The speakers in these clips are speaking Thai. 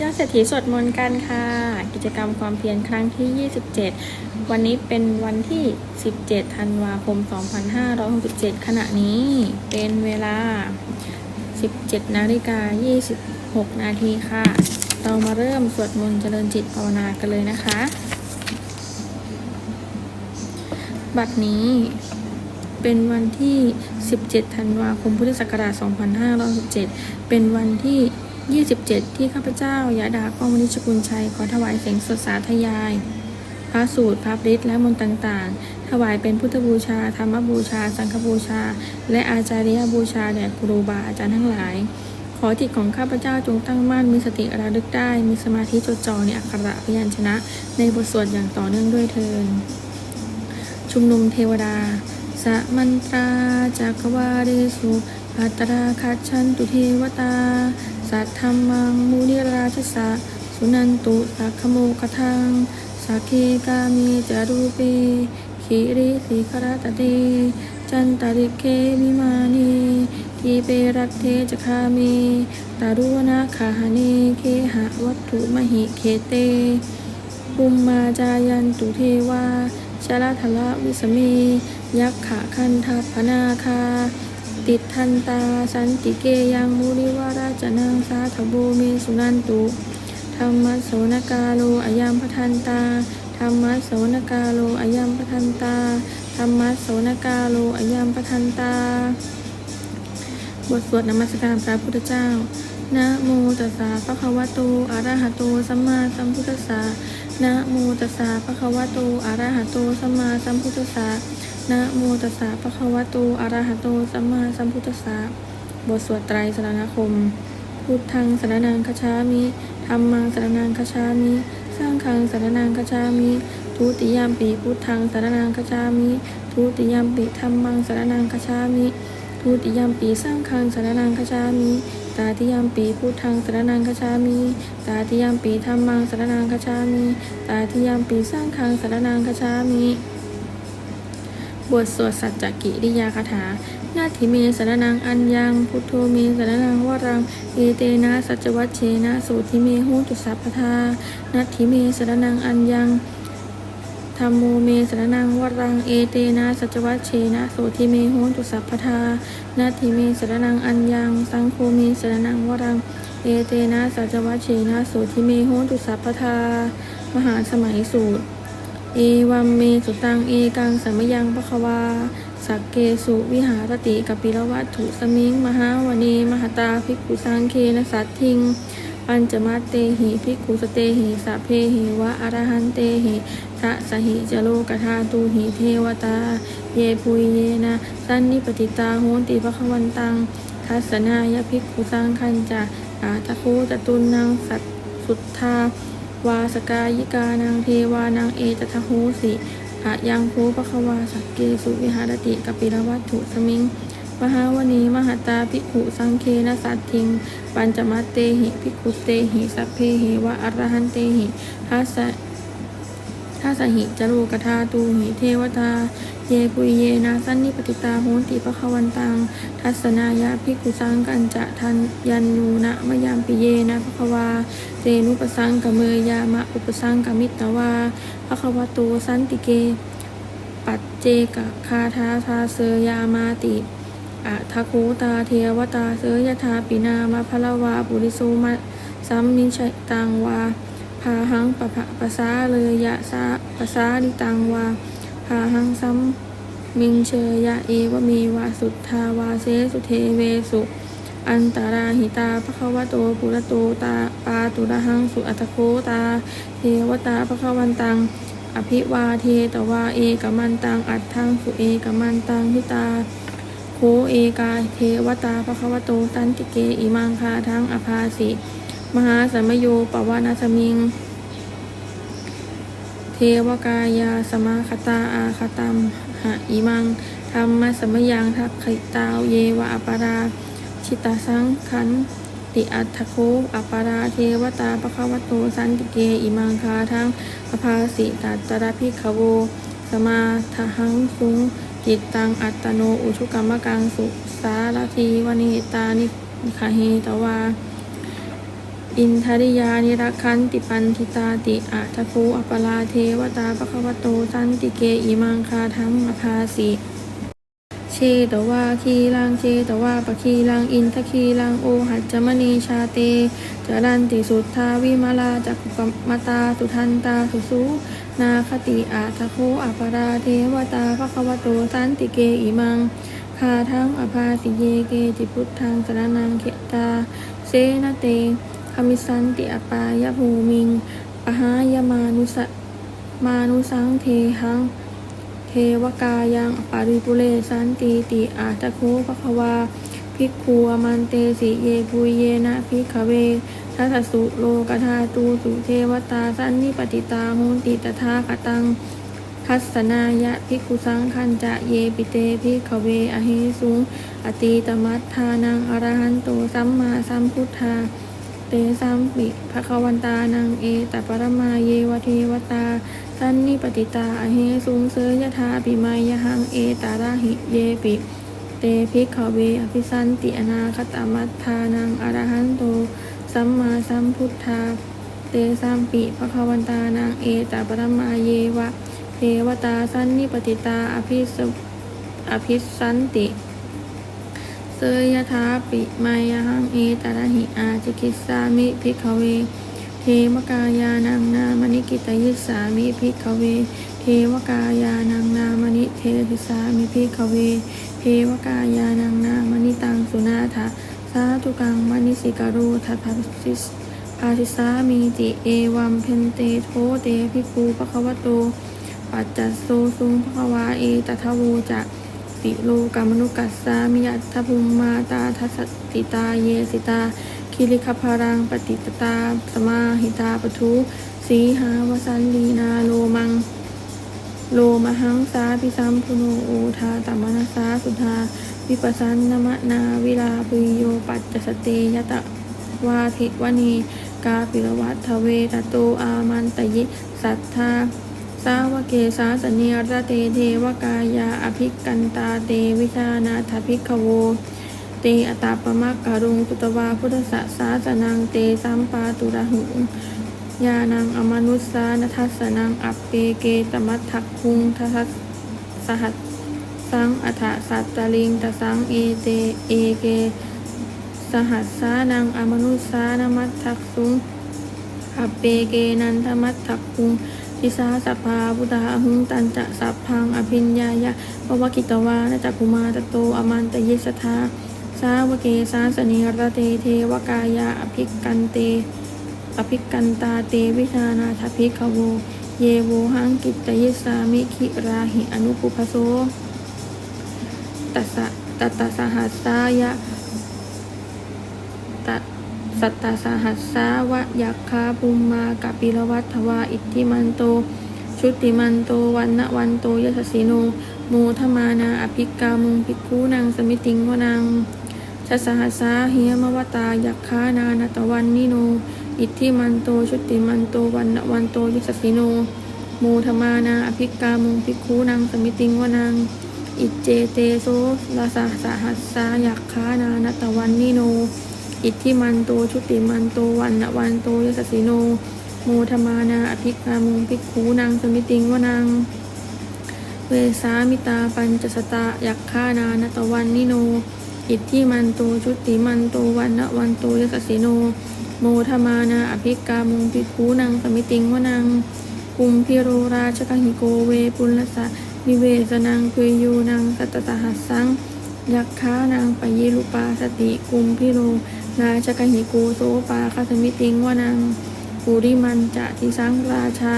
ยอดเศรษฐีสวดมนต์กันค่ะ กิจกรรมความเพียรครั้งที่ 27 วันนี้เป็นวันที่ 17 ธันวาคม 2567 ขณะนี้เป็นเวลา 17 นาฬิกา 26 นาทีค่ะ เรามาเริ่มสวดมนต์เจริญจิตภาวนากันเลยนะคะ บัดนี้เป็นวันที่ 17 ธันวาคม พุทธศักราช 2567 เป็นวันที่ 27 ที่ข้าพเจ้ายาดาก้องมณิชกุลชัย ขอถวายเสียงสดสาธยาย พระสูตรพระฤทธิ์และมนต์ต่างๆ ถวายเป็นพุทธบูชา ธรรมบูชา สังฆบูชา และอาจาริยบูชาแด่ครูบาอาจารย์ทั้งหลาย ขอจิตของข้าพเจ้าจงตั้งมั่นมีสติระลึกได้ มีสมาธิจดจ่อในอักขระพยัญชนะ ในบทสวดอย่างต่อเนื่องด้วยเทินชุมนุมเทวดาสะมันตราจักวาเรสุอัตราคัจฉันตุเทวตา สัทธรรมังมูนิราชสะสุนันตุสักขโมคทังสักเคกามีจารูเปขีริสิครตเตจันตาริเคมิมานีทีเปรัตเทจคามีตารุณาคาหเนเคหะวัตถุมหิเคเตปุมมาจายันตุเทวาชลทละวิสเมยักขะคันทัพนาคา ติดทันตา สันติเกยังมุริวาราจนังสาธโบเมสุนันตุธรรมโสนกาโลอายัมพทันตาธรรมโสนกาโลอายัมพทันตาธรรมโสนกาโลอายัมพทันตา บทสวดนมัสการพระพุทธเจ้านะโมตัสสะภะคะวะโตอะระหะโตสัมมาสัมพุทธัสสะนะโมตัสสะภะคะวะโตอะระหะโตสัมมาสัมพุทธัสสะ นะโมตัสสะภะคะวะโตอะระหะโต สัมมาสัมพุทธัสสะบทสวดไตรสรณคม พุทธังสรนังคชามิธัมมังสรนังคชามิ สร้างฆังสรนังคชามิทุติยามปีพุทธังสรนังคชามิทุติยามปีธัมมังสรนังคชามิทุติยามปีสร้างฆังสรนังคชามิตาติยามปีพุทธังสรนังคชามิตาติยามปีธัมมังสรนังคชามิตาติยามปีสร้างฆังสรนังคชามิ บทสวดสัจจกิริยาคาถา นาทิเมสรนังอัญญัง พุทโธเมสรนังวรัง เอเตนะสัจวัชเชนะสูติเมโหตุสัพพทานัตถิเมสรนังอัญญังธรรมโมเมสรนังวรัง เอเตนะสัจวัชเชนะโสทิเมโหตุสัพพทานาทิเมสรนังอัญญัง สังโฆเมสรนังวรัง เอเตนะสัจวัชเชนะโสทิเมโหตุสัพพทามหาสมัยสูตร เอวัมเมสุตังเอกังสัมยังปะคะวา สักเกสุวิหารติกปิลวัตถุสมิง มหาวเนมหตาภิกขุสังเคนะสัตทิง ปัญจมัตเตหิภิกขุสเตหิสัพเพหิวะอรหันเตหิทะสหิจโลกธาตุหิเทวตา เยปุยเยนะสันนิปติตาโหติปะคะวันตังทัสนายภิกขุสังคันจะอาตะโคจตุนนางสัตสุทธา วาสกายิกานางเทวานางเอตทะโหสิอะยังโคปะคะวาสักเกสุวิหารติกปิรวัตถุสมิงมหาวนีมหตาภิกขุสังเคนะสัตทิง ปัญจมัตเตหิภิกขุเตหิสัพเพหิวะอรหันเตหิทัสส ทัสสหิจโลกธาตูหิเทวตา เยปุยเยนะสันนิปติตาโหนติปะควันตัง ทัศนายะภิกุสังกันจะทันยันนูนะมะยามปิเยนะภควาเตนุปสังกะเมยามะอุปสังกะมิตตวาภควโตสันติเก ปัจเจกคาทาทาเสยามาติอะทะโคตาเทวตาเสยทาปินามาพลวาปุริสุมะสัมมิชตังวา พาหังปะภะปะสาเลยยะสาปะสาดิตังวาพาหังสัมมิงเชยะเอวเมวาสุทธาวาเสสุเทเวสุอันตาราหิตาภควโตปุระโตตาปาตุระหังสุอัตโคตา เทวตาภควันตัง อภิวาเทตวาเอกมันตังอัตถังสุเอกมันตังพิตา โคเอกาเทวตาภควโตตันติเกอิมังคาทังอภาสิ มหาสัมมโยปวานาสมิง เทวกายาสมาคตาอาคตัมหะอิมังธรรมะสมยังทักขิตาวเยวะอปารา ชิตาสังขันติอัตถโคอปาราเทวตาปะคะวะโตสันติเกอิมังคาทั้งอภาสิตัตตระพิขโว สมาทหังสุงจิตตังอัตโนอุชุกรรมกังสุสารทีวเนตานิคาเฮตวา อินทริยานิรักขันติปันทิตาติอาทะโคอัปปลาเทวตาปะคะวะโตสันติเกอิมังคาทังอภาสิเชตวาคีลังเชตวาปะคีลังอินทคีลังโอหัจจมณีชาเตจรันติสุทธาวิมาลาจักกุปมตาสุทันตาสุสูนาคติอาทะโคอัปปราเทวตาภะควโตสันติเกอิมังคาทังอภาสิเยเกจิพุทธังสรนังเขตาเสนเต คมิสันติอปายภูมิง ปหายมานุสมานุสังเทหัง เทวกายังปาริปุเรสันติติอาตะโคภควาภิกขัวมันเตสิเยปุเยนะภิกขเวทัสสุโลกธาตูสุเทวตาสันนิปติตาโหนติตถาคตังทัศนายะภิกขุสังคันจะเยปิเตภิกขเวอหิสุง อตีตมัตทานังอรหันโตสัมมาสัมพุทธา ตสัมปิภคะวันตานังเอตปรมาเยวเทวตาสันนิปติตาอเหสุงเสยยถาปิมายหังเอตาราหิเยปิเตภิกขเวอภิสันติอนาคตมัตทานังอรหันโตสัมมาสัมพุทธาเตสัมปิภคะวันตานังเอตปรมาเยวะเทวตาสันนิปติตาอภิสอภิสันติ ยยถาปิมายหังเอตระหิอาจิกิสามิภิกขเว เทวกายานังนามนิกิตยิสามิภิกขเว เทวกายานังนามนิเทธิสามิภิกขเว เทวกายานังนามนิตังสุนาถาสาธุกังมณิสิการุทัพพสิสภาสิสามีติเอวัมเพนเตโทเตภิกขุปะคะวะโต ปัจจัสโซสุงภควาเอตทะโวจะิโลกามนุกัสสามิยัตถภูมมาตาทัสติตาเยสิตา คิริคพารังปฏิตตาสมาหิตาปทุสีหาวสันลีนาโลมัง โลมหังสาพิสัมพุโนโอทาตมนัสสาสุธาวิปัสสันนมะนาวิลาปุโยปัจจสเตยตะวาทิวณีกาปิรวัตทเวตโตอามันตยิสัทธา สาวเกสาสเนียรเตเทวกายาอภิกันตาเตวิชานาถภิกขโว เตอตาปมักกรุงสุตวาพุทธสสาสนังเตสัมปาตุระหุงยานังอมนุสานทัสสนังอัปเปเกตมัตถักคุงทัสสหัสสังอัฏฐสัตตลิงตสังเอเตเอเก สหัสสานังอมนุสสานมัตถักสุงอัปเปเกนันทมัตถักคุง ทิสาสภาบุตาหุงตันจะสัพพังอภิญญายะปวกิตวานะจักคุมาตโตอมันตเยสทาสาวเกสาสเนรเตเทวกายาอภิกันเต อภิกันตาเตวิชานาทภิกขโว เยโวหังกิตตยิสามิขิราหิอนุปุพโสตัสสะตัตตสหัสสายะ สัตตสหัสสาวะยักขาภูมมากัปิรวัตถวาอิทธิมันโต ชุติมันโตวันนะวันโตยสสิโนโมทมานาอภิกามุงภิกขุนางสมิติงวนังชสหัสสาเหียมวตายักขานานตวันนิโน อิทธิมันโตชุติมันโตวันนะวันโตยสสิโนโมทมานาอภิกามุงภิกขุนางสมิติงวนังอิเจเตโสลาสาสหัสสายักขานานตวันนิโน อิทธิมันโตชุติมันโตวันนะวันโตยสสิโน โมธมานาอภิกามุงภิกขูนางสมิติงวนังเวสามิตาปัญจสตายักขานานตวันนิโน อิทธิมันโตชุติมันโตวันนะวันโตยสสิโน โมธมานาอภิกามุงภิกขูนางสมิติงวนังกุมพิโรราชกหิโกเวปุลสะนิเวสนังคุยยูนังสัตตหัสสังยักขานางปยิลุปาสติกุมพิโร ราชกหิโกโสปาคสมิติงวานังปุริมันจะทิสังราชา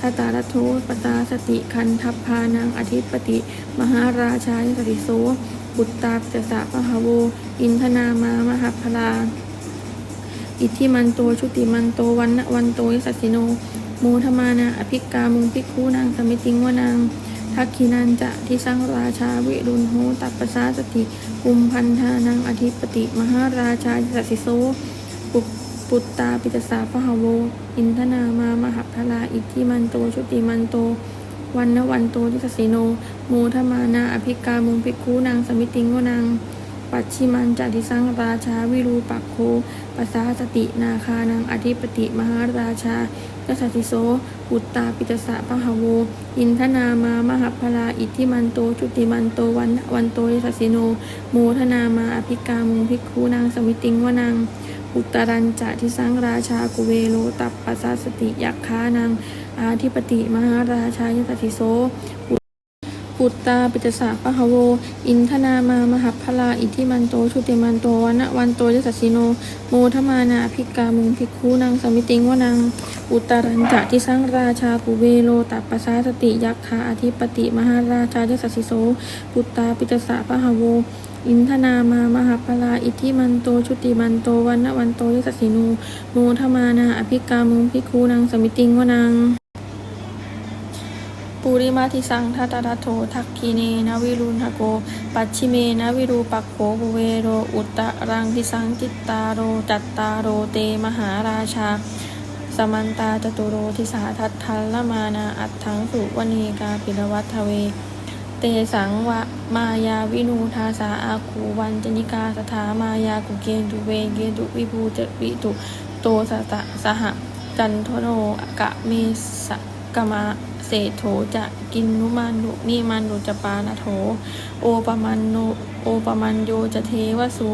ทตาลโทปตาสติคันทัพพานังอธิปติ มหาราชายสติโสบุตตาจสะพหโว อินทนามามหพลาอิทธิมันโตชุติมันโตวันนวันโตยสัสิโนโมธมานาอภิกามุงภิกขุนางสมิติงวนางทักขินันจะทิสังราชาวิรุณโหตัปปสาสติ กุมพันธานังอธิปติ มหาราชาสัสิโสปุปุตตาปิตสาพหโว อินทนามามหพลาอิทธิมันโตชุติมันโต วันนวันโตทิสสิโนโมทมานาอภิกามุงภิกขุนางสมิติงวนางปัจฉิมันจะทิสังราชาวิรูปักโคปัสสาสตินาคานังอธิปติ มหาราชา ยสัสสิโสอุตตาปิตสะพะหะโว อินทนามามหพลาอิทธิมันโตชุติมันโตวันวันโตยสัสิโน โมทนามาอภิกามุงภิกขุนางสมิติงวนังอุตตรัญจะทิสังราชากุเวโลตัปปัสสติยักขานัง อาธิปติมหาราชายสัสสิโสปุตตาปิตสะปะหโว อินทนามามหัพพลาอิทธิมันโต ชุติมันโตวันวันโตยสัสิโน โมทมานาภิกามุงภิกขุนางสมิติงวนัง อุตตรัญจะทิสังราชากุเวโลตัปปะสาสติยักขาอธิปติ มหาราชายสัสสิโสปุตตาปิตสะปะหะโว อินทนามามหัพลาอิทิมันโตชุติมันโตวันนวันโตยสัสสิโนโมทมานาอภิกามุงภิกขุนางสมิติงวนังปุริมาทิสังทัตตะโถทักคีเนนวิรุณหโก ปัจฉิเมนวิรูปักโขบุเวโร อุตตะรังทิสังจิตตาโร จัตตาโรเตมหาราชา สมันตาจตุโรทิสาทัตทัลละมานาอัตถังสุวณีกาปิรวัตเว เตสังวะมายาวินูทาสาอาคูวันจนิกาสถามายากุเกนตุเวเกตุวิภูจวิตุโตสตะสหจันทโนกะเมสกมาเศโถจะกินนุมันดุนิมันดุจปานะโถ โอปมันโนโอปมันโยจะเทวสุ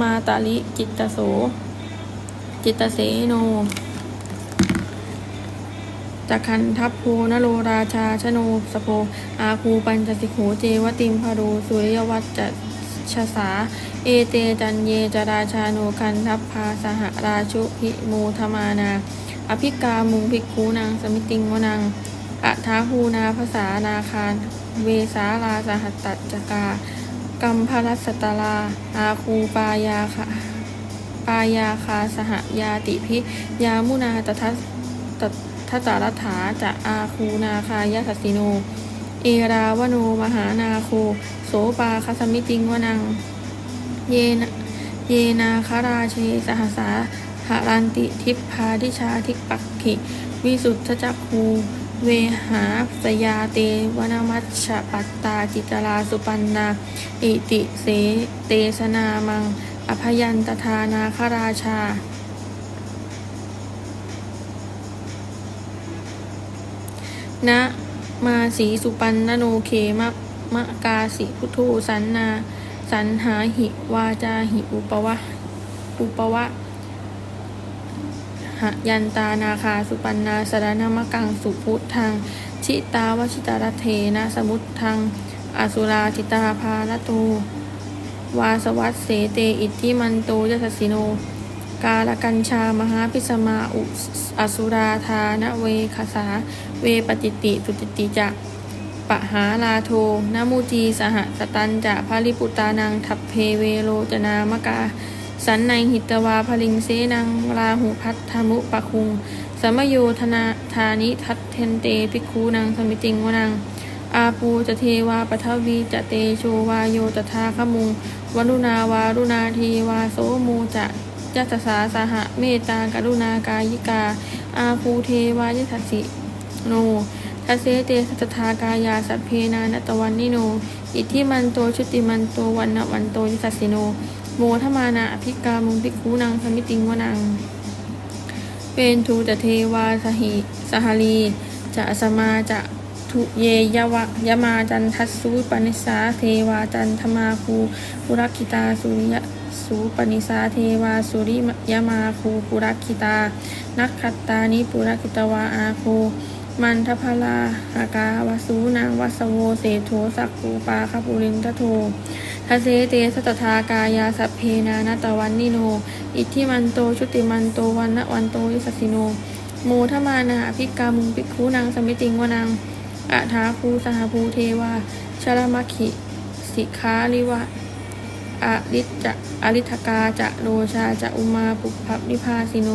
มาตาลิจิตตโสจิตตเสโน จักขันทัพโพนโรราชาชโนสโพอาคูปัญจสิโขเจวติมพารูสุริยวัจจะชสา เอเตจันเยจราชาโนคันทัพพาสหราชุพิมูธมานา อภิกามุงภิกขูนางสมิติงวนังอะทาหูนาภาษานาคาร เวสาลาสหัตตัจจกากัมพรัสตลา อาคูปายาคะปายาคาสหยาติพิ ยามุนาตทัสต ทัตตารัฐาจะอาคูนาคายาสสสิโน เอราวโนมหานาโค โสปาคสมิติงวนัง เยนเยนาคาราเชสหสาหารันติทิพพาทิชาทิปักขิ วิสุทธจักคูเวหาสยาเตวนามัชชปัตตาจิตราสุปันนา อิติเสเตสนามัง อภยันตทานาคราชา นะมาสีสุปันนโนเคมะมะกาสิพุทโธสันนา สันหาหิวาจาหิอุปวะอุปวะหยันตานาคาสุปันนาสรณมกังสุพุทธังชิตาวชิตารเทนะสมุทธังอสุราจิตาภาลตูวาสวัสเสเตอิทธิมันโตยสสสิโน กาลกัญชามหาพิสมาอุอสุราธานเวคสา เวปจิติตุติติจะปะหาลาโทนามูจีสหสตันจะภาริปุตานังทัพเพเวโรจนามกา สันในหิตวาพลิงเสนังราหุพัทธมุปะคุง สมโยธนาธานิทัตเทนเตภิกคูนังสมิติงวนัง อาปูจะเทวาปทวีจะเตโชวาโยตถาขมุงวรุณาวารุณาทีวาโสมูจะ ยัตสาสหะเมตตากรุณากายิกา อาภูเทวายทัสสิโนทัสเสเตสัตถากายาสัพเพนานตวันนิโน อิทธิมันโตชุติมันโตวันนวันโตยิสัสสิโน โมทมานาอภิกามุงภิกขุนังสมิติงวนังเป็นทูตเทวาสหิสหลีจะสมาจะทุเยยวะยมาจันทัสสุปนิสาเทวาจันทมาคูปุรักิตาสุริย สุปนิสาเทวาสุริยมาคูปุรักขิตา นักขัตตานิปุรักิตวาอาคูมันทพลาหากาวสูนางวัสโวเสโทสักปูปาคปุรินทโททเสเตสตถากายาสัพเพนานาตวันนิโน อิทธิมันโตชุติมันโตวันนวันโตวิสัสสิโนโมทมานาภิกามุงภิกขุนางสมิติงวนังอะทาภูสหภูเทวาชรมัคคิสิกขาลิวะ อริจะอริทกาจะโรชาจะอุมาปุพพนิพาสิโน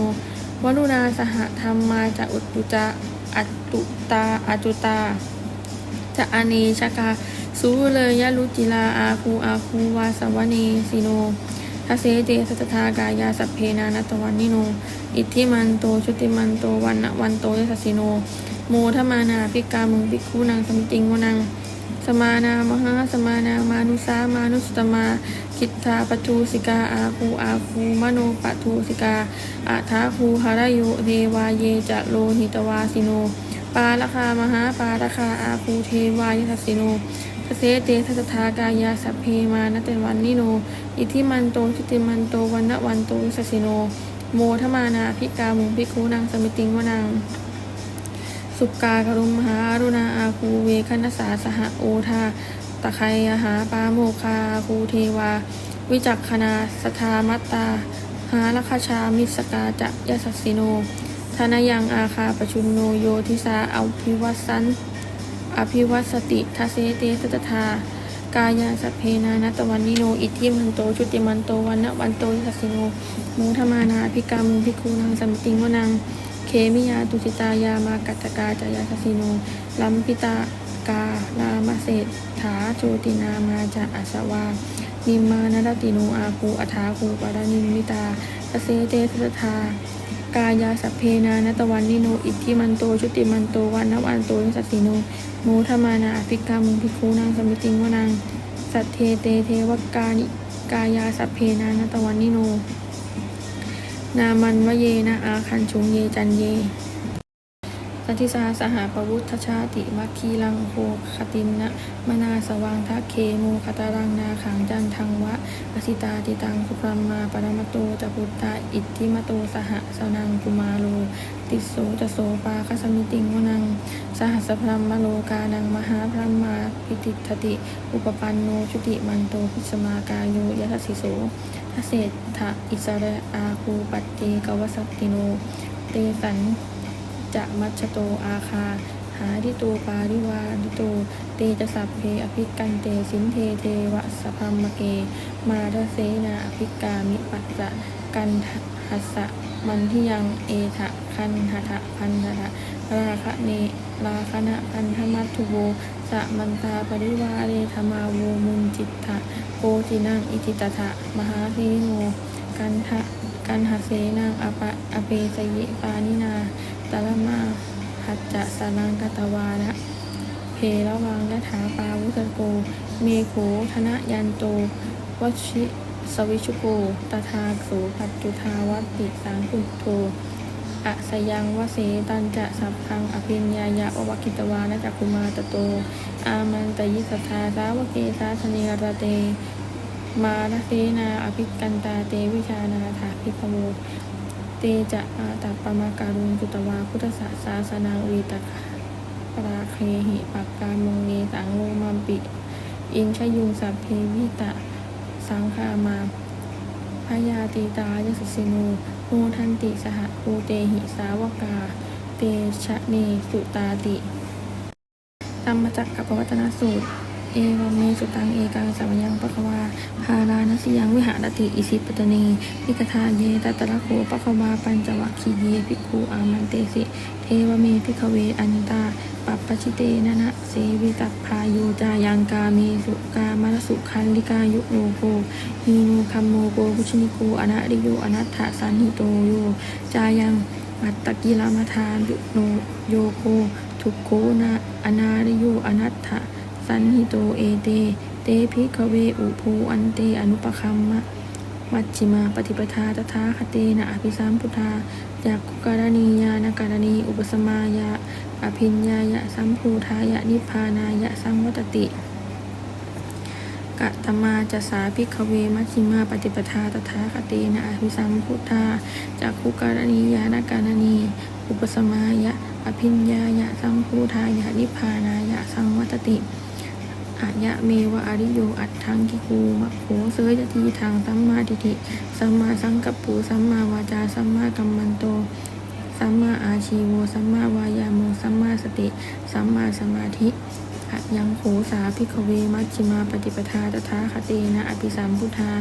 วรุณาสหธรรมมาจะอุตตุจะอัตตุตาอจุตา จะอเนชกาสูเลยยะลุจิลาอาคูอาคูวาสวเนสิโนทัเสเตสัตถากายาสัพเพนานัตวันนิโน อิทธิมันโตชุติมันโตวันวันโตยสัสิโน โมทมานาภิกามุงภิกขุนางสมิติงวนัง สมานามหาสมานามานุสามานุสตมาคิทธาปทูสิกาอาคูอาคูมโนปทูสิกาอาทาคูหารโยเทวาเยจะโลหิตวาสิโน ปาลคามหาปาลคาอาคูเทวายทัสสิโนทเสเตทัสทากายาสัพเพมานเตวันนิโน อิทิมันโตชุติมันโตวันนวันโตสัสสิโน โมทมานาภิกามุงภิกขุนางสมิติงวนัง สุกากรุมหาอรุณาอาคูเวคณสาสหโอทาตะไคยหาปาโมคาคูเทวา วิจักขณาสทามัตตา หาลคชามิสกาจะยสัสสิโนธนยังอาคาปชุมโนโยทิสาอาพิวัสันอภิวัสสติทเสเตสัตถากายาสัพเพนานัตวันนิโน อิทิมันโตชุติมันโตวันนะวันโตยัสสิโนมุธมานาภิกามุภิกขุนางสัมติงวนัง มิยาตุสิตายามากัตกาจายาสัสิโนลัมพิตากาลามเศษฐาโจตินามาจะอาสวา นิมานรติโนอาคูอัฐาคูปารานิมิตาเสเตสทากายาสัพเพนานตวันนิโนอิทธิมันโตชุติมันโตวันนวันโตยัสสิโนโมทมานาอภิกามุงพิคูนางสมิติงวนังสัทเทเตเทวกานิกายาสัพเพนานตวันนิโน นามันวเยนะอาคันชุงเยจันเยสัทธิสาสหปวุฒชาติมัคคีลังโคคตินนะมนาสว่างทักเคโมคตารังนาขังจันทังวะอสิตาติตังสุพรมมาปรมตโตจะปุตตาอิทธิมโตสหสนังกุมาโล ติสโสจะโสปาคสมิติงวนัง สหัสพรมโลกานังมหาพรหมาพิติทติ อุปปันโนชุติมันโตพิสมากายโยยัสสิโส ทเศษทะอิสระอาคูปัตเตกวสัตติโน เตสันจะมัชโตอาคา หาทิโตปาริวาริโตเตจะสัพเพอภิกันเตสินเทเทวะสพัมมเก มาทเสนาอภิกามิปัสสะกันหัสสะมันทิยังเอทะคันหทะพันหทะราคะเนราคณะพันธมัตถุโวะมันตาปริวาเรธมาโวมุนจิตถะโกจินังอิทิตถะมหาเทโนกันทะกันหเสนังอปะอเปสยิปานินาตะละมาหัจจะสารังกตวานะเพระวังยะถาปาวุสโก เมโขธนะยันโตวชิสวิชุโก ตถาโสปัจจุทาวัติสังคุโท อะสยังวเสตันจะสัพพังอภิญญายะววกิตวานะจักคุมาตโต อามันตยิสัทธาสาวเกสาสเนรเต มาลเสนาอภิกันตาเตวิชานาถาภิกขโมเตจะอาตัปปมาการุณจุตวาพุทธศาสาสนาวีตะปราเคหิปักการมงเนสังโลมัมปิ อินชยุงสัพเพวิตะ สังคามา พยาตีตายสสสิโนโมทันติสหภูเตหิสาวกา เตชะเนสุตาติธรรมจักรกับวัตนสูตร เอวเมสุตังเอกังสัมยังปะควาพาลานสิยังวิหารติอิสิปตเนพิกทาเยตัตตะโคปะควาปัญจวัคคีเยภิกขุอามันเตสิ เทวเมพิกเวอันตาปัปปชิเตนะนะเสวิตัพพายุจายังกาเมสุกามรสุขันลิกายุโนโกฮีโนคัมโมโกกุชนิโกอนะริโยอนัตถสันหิโตโยจายังอัตตกิลามาทานยุโนโยโกทุกโกนะอนาริโยอนัตถ สันหิโตเอเต เตภิกเวอุภูอันเตอนุปคัมมะ มัชฌิมาปฏิปทาตถาคเตนะอภิสัมพุทธาจากขุการณียานการณี อุปสมายะอภิญญายะสัมภูทายะนิพพานายะสังวัตติกะตมาจะสาภิกเวมัชฌิมาปฏิปทาตถาคเตนะอภิสัมพุทธาจากขุการณียานการณี อุปสมายะ อภิญญายะสัมภูทายะนิพพานายะสังวัตติะยะเมวะอริโยอัตถังกิกูมะโขเสยะทีทางสัมมาทิฏฐิสัมมาสังกัปปูสัมมาวาจาสัมมากัมมันโตสัมมาอาชีโวสัมมาวายาโมสัมมาสติสัมมาสมาธิอะยังโขสาภิกเวมัชฌิมาปฏิปทาตถาคเตนะอภิสัมพุทธา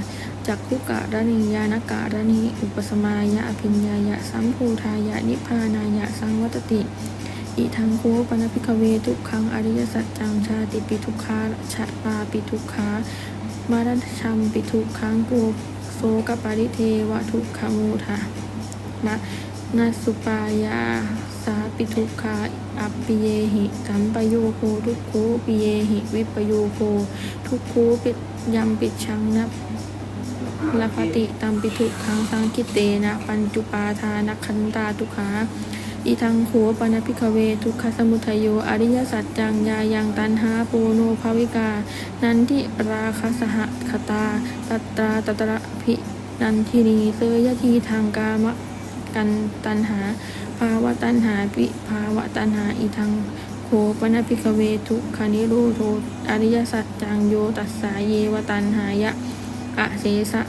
จักขุกะระนิยานกะระนิอุปสมายะอภิญญายะสัมภูทายะนิพพานายะสังวัตติ อิทังโคปนพิกเวทุกขังอริยสัจจังชาติปิทุกขาชะลาปิทุกขามารัชัมปิทุกขังโกโสกปาริเทวะทุกขมูทะนะนาสุปายาสาปิทุกขาอัปปิเยหิสัมปโยโคทุกขูปิเยหิวิปโยโคทุกขูปิยัมปิชังนับลภติตัมปิทุกขังสังคิเตนะ ปัญจุปาทานัคันตาทุกขา อีทังโขปนพิกเว ทุกขสมุทัยโย อริยสัจจังยายังตันหาปูโนภาวิกา นันทิราคสหคตา ตัตตราตตระพินันทินีเสยทีทางกามะกันตันหา ภาวะตันหาปิภาวะตันหาอีทังโขปนพิกเวทุกขานิโรโทอริยสัจจังโยตัสสาเยวตันหายะอะเสสะ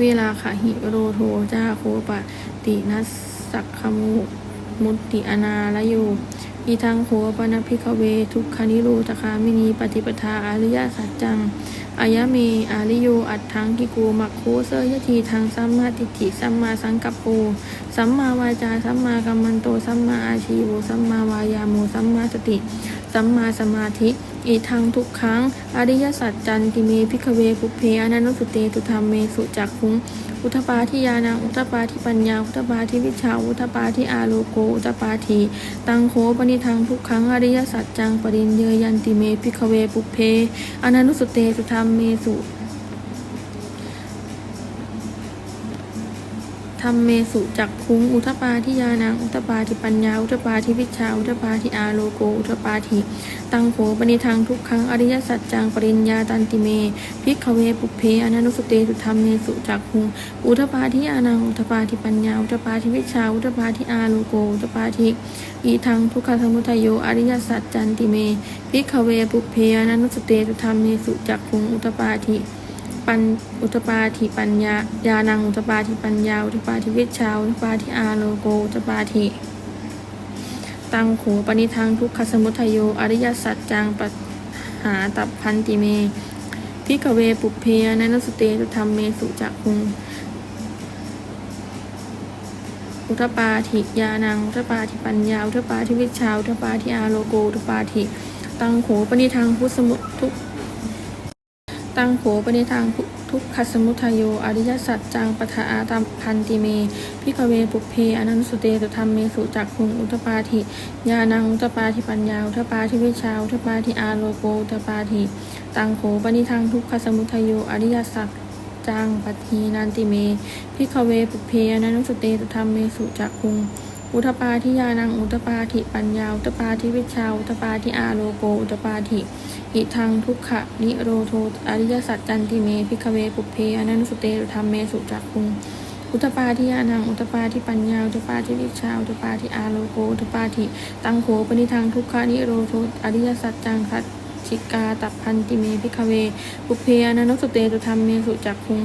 เวลาขะหิโรโทจ้าโคปะตินัสสักขมุ มุตติอนาลโยอีทังโขปนพิกเว ทุกขานิโรตคามินีปฏิปทาอริยสัจจังอายะเมอาริโย อัตถังกิโกมักโคเซยทีทางสัมมาทิฏฐิสัมมาสังกัปโปสัมมาวาจาสัมมากัมมันโตสัมมาอาชีโวสัมมาวายาโมสัมมาสติ สัมมาสมาธิ อีทางทุกครั้ง อริยสัจจันติเมพิกเวปุเพอนันตสุเตตุธรรมเมสุจักคุง อุทปาทิยานังอุทปาทิปัญญาอุทปาทิวิชาอุทปาทิอาโลโกอุทปาทิตังโคปณิทางทุกครั้งอริยสัจจังปรินเยยันติเมพิกเวปุเพอนันุสเตสุธรรมเมสุ ธรรมเมสุจักคุงอุทปาทิยานังอุทปาทิปัญญาอุทปาทิวิชาอุทปาทิอาโลโกอุทปาทิตังโขปณิทังทุกครั้งอริยสัจจังปริญญาตันติเมพิกขเวปุเพอนันุสเตตุธรรมเมสุจักคุงอุทปาทิอานังอุทปาทิปัญญาอุทปาทิวิชาอุทปาทิอาโลโกอุทปาทิอีทังทุกขสมุทัยโยอริยสัจจันติเมพิกขเวปุเพอนันุสเตตุธรรมเมสุจักคุงอุทปาทิ ปัญอุตปาทิปัญญายานังอุตปาทิปัญญาอุตปาทิวิชาอุตปาทิอาโลโกอุตปาทิตังโขปนิทังทุกขสมุทัยโยอริยสัจจังปะหาตับพันติเมพิกเวปุเพนันสเตตุธรรมเมสุจักคุงอุทปาทิยานังอุทปาทิปัญญาอุทปาทิวิชาอุทปาทิอาโลโกอุทปาทิตังโขปนิทังพุทธสมุทุก ตังโขปณิทางทุกขสมุทยโย อริยสัจจังปะทะอาตัมพันติเม พิกเวปุเพ อนันสุเตตุธรรมเมสุจักคุงอุตปาทิยานังอุตปาทิปัญญาอุตปาทิวิชาอุตปาทิอาโลโกอุตปาทิตังโขปณิทางทุกขสมุทยโย อริยสัจจังปทีนันติเม พิกเวปุเพอนันสุเตตุธรรมเมสุจักคุง อุทปาทิยานังอุทปาทิปัญญาอุทปาทิวิชาอุทปาทิอาโลโกอุทปาทิอิทังทุกขะนิโรโทอริยสัจจันติเมพิกเวปุเพอนันสุเตธรรมเมสุจักคุงอุทปาทิยานังอุทปาทิปัญญาอุทปาทิวิชาอุทปาทิอาโลโกอุทปาทิตังโขปนิทังทุกขะนิโรโทอริยสัจจังคัจฉิกาตับพันติเมพิกเวปุเพอนันสุเตธรรมเมสุจักคุง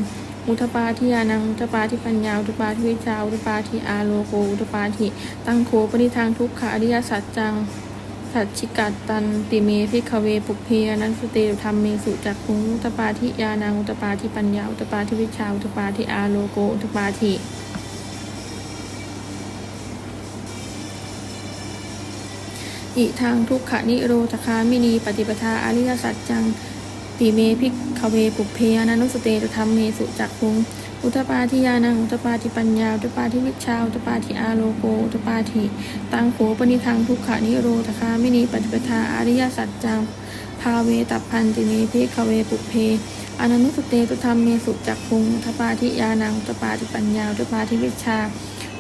อุทปาทิยานังอุทปาทิปัญญาอุทปาทิวิชาอุทปาทิอาโลโกอุทปาทิตังโขปนิทางทุกขะอริยสัจจังสัจฉิกัตตันติเมพิกเวปุเพอนันสเตธรรมเมสุจักขุงอุทปาทิยานังอุทปาทิปัญญาอุทปาทิวิชาอุทปาทิอาโลโกอุทปาทิอิทางทุกขะนิโรธคามินีปฏิปทาอริยสัจจัง ติเมพิกขเวปุเพอนันุสเตตุธรรมเมสุจักคุงอุทปาทิยานังอุทปาทิปัญญาอุทปาทิวิชาอุทปาทิอาโลโกอุทปาทิตังโขปนิทังทุกขานิโรธคามินีปฏิปทาอริยสัจจังภาเวตัพพันติเมพิกขเวปุเพอนันุสเตตุธรรมเมสุจักคุงอุทปาทิยานังอุทปาทิปัญญาอุทปาทิวิชา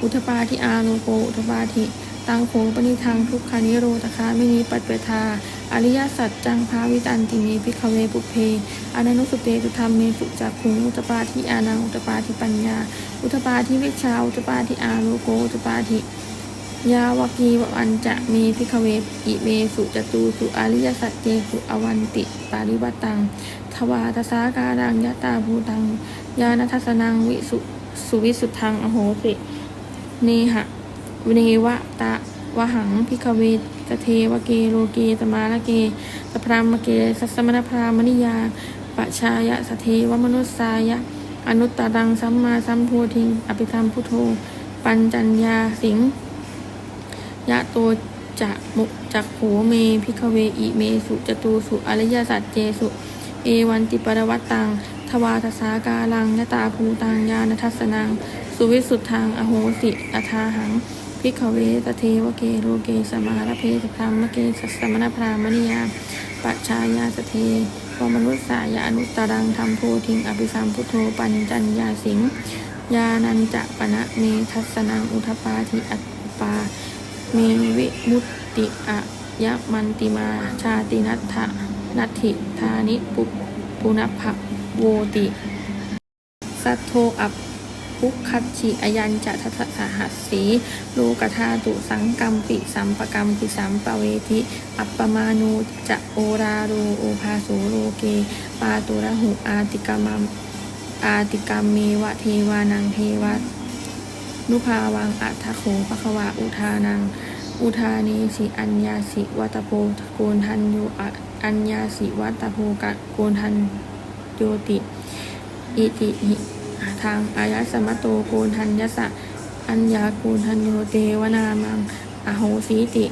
อุทปาทิอาโลโกอุทปาทิตังโขปนิทังทุกขานิโรธคามินีปฏิปทา อริยสัจจังภาวิตันติเมพิกเวปุเพอนันุสุเตตุธรรมเมสุจักขุงอุตปาทิอานังอุตปาทิปัญญา อุตปาทิวิชาอุตปาทิอาโลโกอุตปาทิยาวกีวันจะเมพิกเวอิเมสุจตูสุอริยสัจเจสุอวันติปาริวัตัง ทวาตสาการังยะตาภูตัง ยานัทสนังวิสุสุวิสุทธังอโหสิ เนหะเนวะตะ วหังพิกเวตเทวเกโลเกตมาละเกสพรามเกสัสมณพรามณิยาปชายะสเทวมนุสสายะ อนุตตรังสัมมาสัมโพธิง อภิธรรมพุทโธ ปัญจัญญาสิงยะโตจะมุจักโขเมพิกเวอิเมสุจตูสุอริยสัจเจสุ เอวันติปรวัตตัง ทวาทสาการังยตาภูตังญาณทัสนัง สุวิสุทธังอโหสิ อทาหัง พิกขเวตเทวเกโลเกสมารเพสพรามเกสัสมณพรามณิยาปัจฉายาสเทวมนุสสายาอนุตรังธรรมโพธิงอภิสัมพุทโธปัญจัญญาสิงยานันจะปณะเมทัสนังอุทปาทิอัปปาเมวิมุตติอะยะมันติมาชาตินัตถะนัตถิธานิปุปุณภะโวติ สัทโทอัป พุคัตชิอยัญจะทัสสหัสสีโลกธาตุสังกัมปิสัมปกัมปิสัมปเวทิอัปปมานูจะโอราโรโอภาโสโลเก ปาตุระหุอาติกามัมอาติกามเมวะเทวานังเทวะนุภาวังอัทโขปะคะวะอุทานัง อุทาเนสิอัญญาสิวัตโพโกนทันโยอะอัญญาสิวัตโพกโกนทันโยติ อิติหิ ทางอายะสมะโตโกนทัญญสะ อัญญาโกณทันโยเตวนามัง อโหสีติ